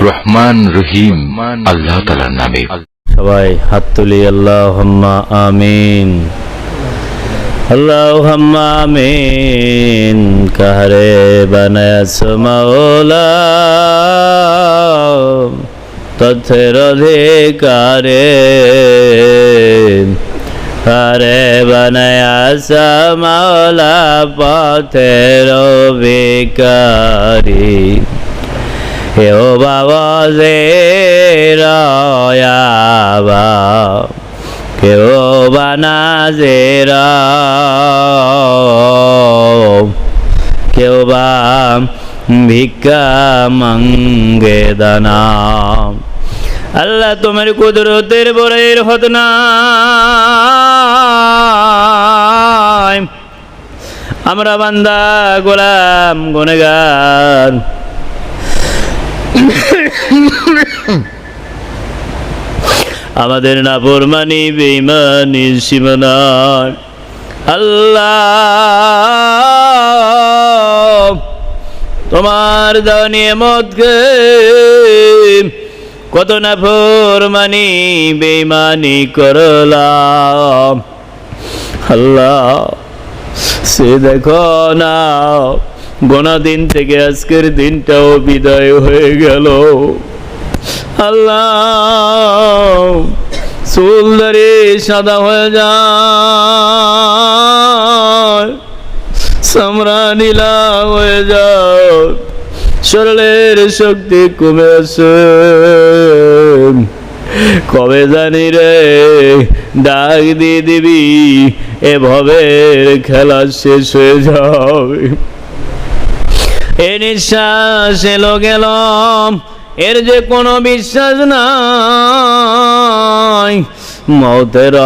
রহমান রহিম। আল্লাহ তালার নামে। সবাই হাত তুলি আল্লাহুম্মা আমিন। আল্লাহুম্মা আমিন। কাহারে বানায়াস মাওলা? তথ্যের অধিকারে। কারে বানায়াস মাওলা পথের বিকারী হেও বাবা যে রয়াবা কেউ বানা কেউ বা ভিক্ষা মঙ্গে দানা। আল্লাহ তোমার কুদরতের বরের হত না আমরা বান্দা, গোলাম গুনেগার আমাদের নাফরমানি বেইমানি সীমানার। আল্লাহ, তোমার দাও নিয়ামতকে কত নাফরমানি বেইমানি করলাম। আল্লাহ সে দেখো না গোনা দিন থেকে আজকের দিনটাও বিদায় হয়ে গেল। আল্লাহ সুন্দরী সাদা হয়ে যায় সামরা নীলা হয়ে যায়, শরীরের শক্তি কমে আসে। কবে জানি রে? ডাক দিয়ে দিবি, এভাবে খেলা শেষ হয়ে যাবে। এ নিঃশ্বাস এলো গেলাম, এর যে কোনো বিশ্বাস নাই। মৌতের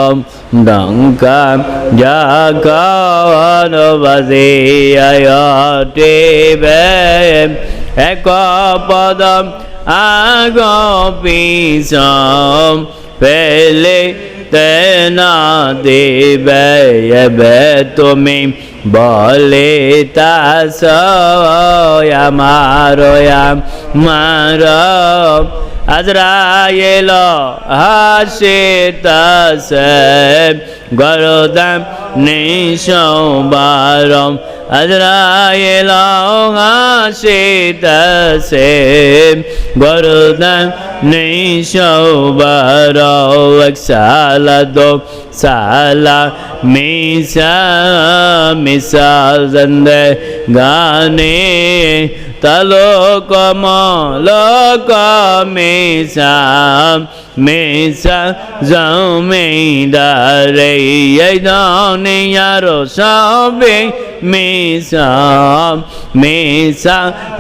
ডঙ্কা জাগান বাজে আয়টে এক পদম আগ পিছম পেলে তেনা দেবে এবে তুমি বলে তাস আমার আমার আজরায়েল হাসে তাস গরদাম নিশবারম আজরায়েল হাসে তাসে গরদাম নিশবার সালা দো সালা মিশা মিশা জন্দে গানে তলোক মলোক মিশা মিশা জমিদারে দানিয়ারো সবে মিশা মিশা,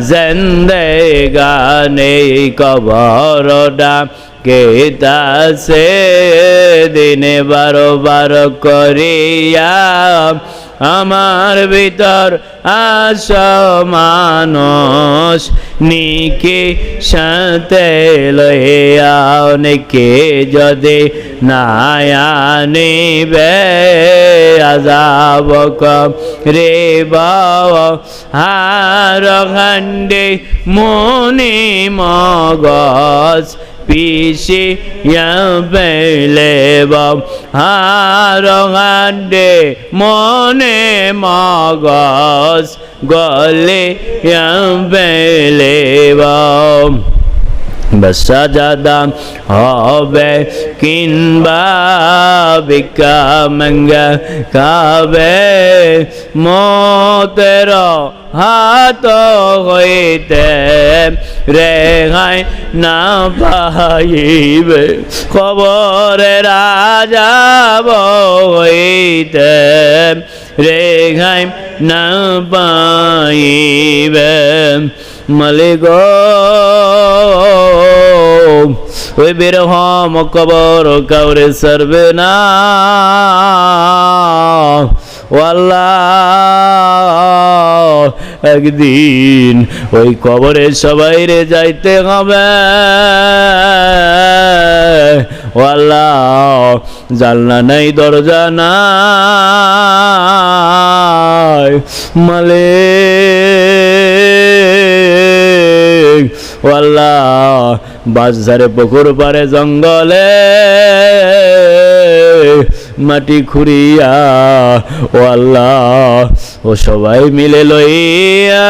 জন্দে গানে কবরডা কেতাসে দিনে বারো বারো করিয়া আমার ভিতর আস মানুষ নিকে সাথে লইয়া অনেকে যদি নায়ানিবে আজাব কম রে বাও, হার খণ্ডে মনে মগজ পিসে বেলে বম হার গান্ডে মনে মগজ গলে বেলে বম বসাজাদাম হবে বিকা মঙ্গা খাবে। মতের হাত হইতে রেহাই না পাইবে। খবরে রাজা হইতে রেহাই না পাইবে। মালিক ওই বিরহম কবর কাউরে সরবে না। আল্লাহ, একদিন ওই কবরে সবাই রে যাইতে হবে। আল্লাহ জালনা নাই, দরজা নাই। মালিক বাজারে পুকুর পারে জঙ্গলে মাটি খুঁড়িয়া ও আল্লাহ ও সবাই মিলে লইয়া,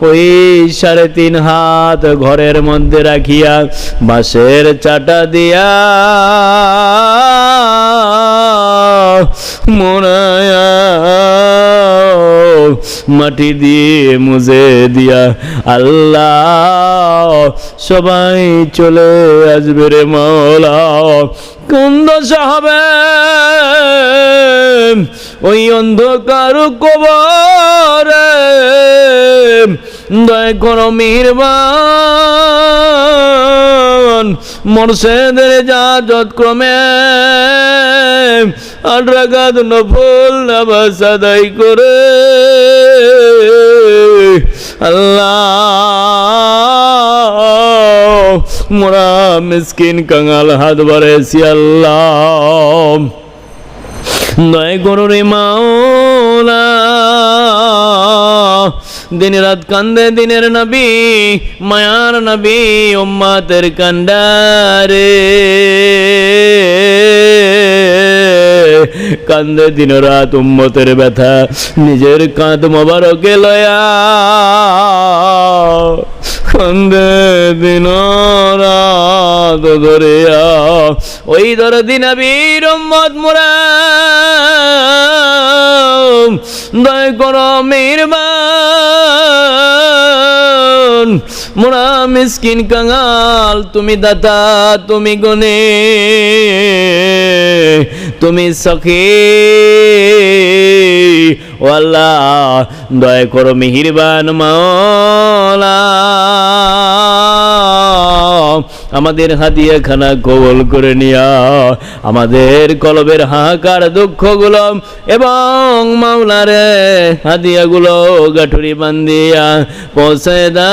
ওই সাড়ে তিন হাত ঘরের মধ্যে রাখিয়া বাঁশের চাটা দিয়া মোনায়া মাটি দিয়ে মুজে দিয়া আল্লাহ, সবাই চলে আসবে রে মাওলা। কুন্দ দশা হবে ওই অন্ধকার কবরে, দয় করো মিহরবান মরশেদের জাজত ক্রমে রাগাত নফল আদায় করে। আল্লাহ মোরা মিসকিন কাঙাল হাত বাড়েছি আল্লাহ। দয় করো রে মাওলা। দিন রাত কান্দে দিনের নবী, মায়ার নবী, উম্মাতের কান্ডারে। কান্দে দিন রাত উম্মতের ব্যথা, নিজের কাঁধ মোবারকে লয়া। কান্দে দিন রাত ধরিয়া, ওই ধর দিন বীর মোরা। দয় কর মেহরবান, মোরা মিসকিন কাঙাল, তুমি দাতা, তুমি গনে তুমি সখী। ও আল্লাহ, দয়া করো মেহিরবান মাওলা। আমাদের হাতিয়া খানা কবল করে নিয়া। আমাদের কলবের হাহাকার দুঃখগুলো এবং মাওলারে হাদিয়াগুলো গাঠুরি বান্দিয়া পৌঁছে দাও।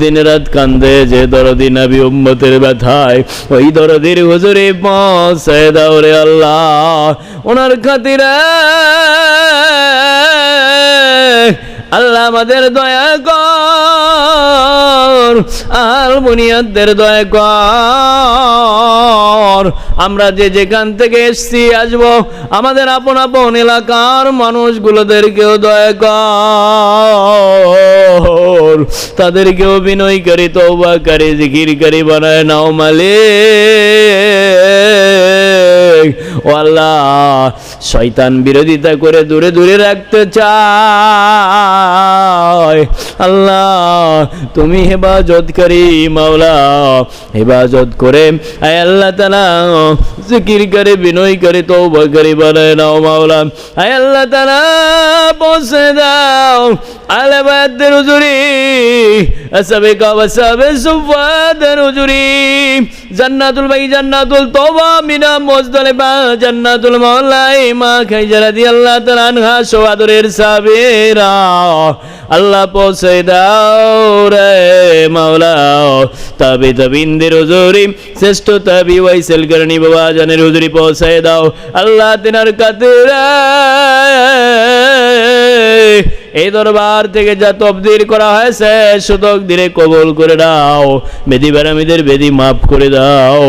দিন রাত কান্দে যে দরদি নাবি উম্মতের ব্যথায়, ওই দরদির হুজুরে পৌঁছে দাও রে আল্লাহ। ওনার খাতিরে আল্লাহ আমাদের দয়া কর, আর বুনিয়াদের দয়া কর। আমরা যে যেখান থেকে এসছি, আসব। আমাদের আপন আপন এলাকার মানুষগুলোদেরকেও দয়া কর। তাদেরকেও বিনয়কারী তৌবাকারী জিকিরকারী বানায় নাও মালিক। ও আল্লাহ, শয়তান বিরোধিতা করে দূরে দূরে রাখতে চায়। আল্লাহ, তুমি হেফাজতকারী মাওলা, হেফাজত করে, আয় আল্লাহ তালা জিকির করে বিনয় করে তৌবা করে বানায় নাও মাওলা। আয় আল্লাহ তালা পৌঁছে দাও। আলাবাদের হুজুরি, আসাবে কাবাসাবে সুফাদের হুজুরি। জান্নাতুল ভাই জান্নাতুল তোবা মিনা মোজদলেবা জান্নাতুল মাওলাই মা খাইজারা দি আল্লাহ তাআলা আনহা সোয়াদরের সাবেরা। আল্লাহ পৌঁছে দাও রে মাওলা। তবে তবিন্দের হুজুরি, শ্রেষ্ঠ তবি ওয়াইসেল করনি বাবা জানের হুজুরি পৌঁছে দাও। আল্লাহ তিনার কাতরা এই দরবার থেকে যা তবদির করা হয়েছে শতক দিনে কবল করে দাও বেদি বেড়ামিদের বেদি মাফ করে দাও।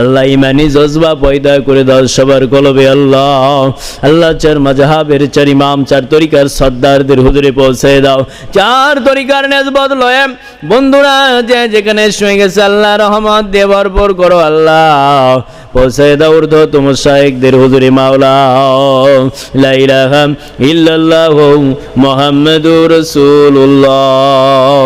আল্লাহ ইমানি জজবা পয়দা করে দাও সবার কলবে আল্লাহ। আল্লাহ চার মাজাহাবের চার ইমাম, চার তরিকার সর্দারদের হুজুরে পৌঁছে দাও। চার তরিকার নেজবত লয়ে বন্ধুরা, যে যেখানে শুয়ে গেছে, আল্লাহ রহমত দিয়ে ভরপুর করো আল্লাহ। পৌঁছে দাও উর্ধ তোমার শাহেকদের হুজুরে মাওলা। লা ইলাহা ইল্লাল্লাহু মুহাম্মাদুর রাসূলুল্লাহ।